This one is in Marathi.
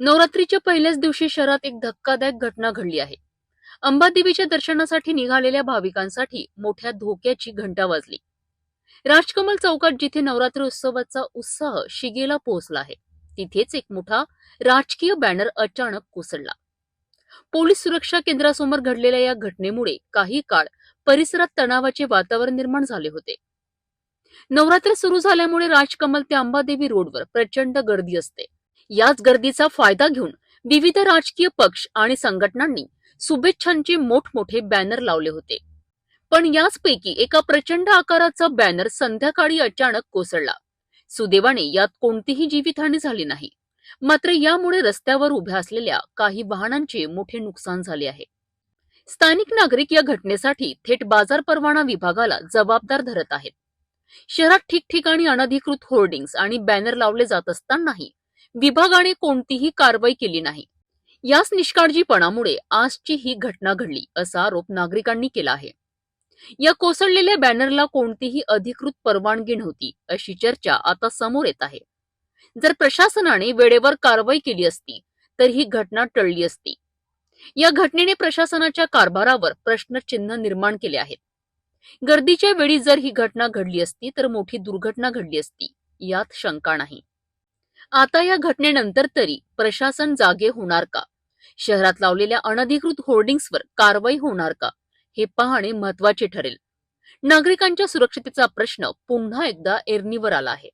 नवरात्रीच्या पहिल्याच दिवशी शहरात एक धक्कादायक घटना घडली आहे. अंबादेवीच्या दर्शनासाठी निघालेल्या भाविकांसाठी मोठ्या धोक्याची घंटा वाजली. राजकमल चौकात जिथे नवरात्री उत्सवाचा उत्साह शिगेला पोहोचला आहे तिथेच एक मोठा राजकीय बॅनर अचानक कोसळला. पोलीस सुरक्षा केंद्रासमोर घडलेल्या या घटनेमुळे काही काळ परिसरात तणावाचे वातावरण निर्माण झाले होते. नवरात्र सुरू झाल्यामुळे राजकमल ते अंबादेवी रोडवर प्रचंड गर्दी असते. याच गर्दीचा फायदा घेऊन विविध राजकीय पक्ष आणि संघटनांनी शुभेच्छांचे मोठमोठे बॅनर लावले होते. पण याचपैकी एका प्रचंड आकाराचा बॅनर संध्याकाळी अचानक कोसळला. सुदैवाने यात कोणतीही जीवितहानी झाली नाही. मात्र यामुळे रस्त्यावर उभ्या असलेल्या काही वाहनांचे मोठे नुकसान झाले आहे. स्थानिक नागरिक या घटनेसाठी थेट बाजार परवाना विभागाला जबाबदार धरत आहेत. शहरात ठिकठिकाणी अनधिकृत होर्डिंग्स आणि बॅनर लावले जात असतानाही विभागाने कोणतीही कारवाई केली नाही. याच निष्काळजीपणामुळे आजची ही घटना घडली असा आरोप नागरिकांनी केला आहे. या कोसळलेल्या बॅनरला कोणतीही अधिकृत परवानगी नव्हती अशी चर्चा आता समोर येत आहे. जर प्रशासनाने वेळेवर कारवाई केली असती तर ही घटना टळली असती. या घटनेने प्रशासनाच्या कारभारावर प्रश्नचिन्ह निर्माण केले आहेत. गर्दीच्या वेळी जर ही घटना घडली असती तर मोठी दुर्घटना घडली असती यात शंका नाही. आता या घटनेनंतर तरी प्रशासन जागे होणार का? शहरात लावलेल्या अनधिकृत होर्डिंग्सवर कारवाई होणार का? हे पाहणे महत्त्वाचे ठरेल. नागरिकांच्या सुरक्षतेचा प्रश्न पुन्हा एकदा एरणीवर आला आहे.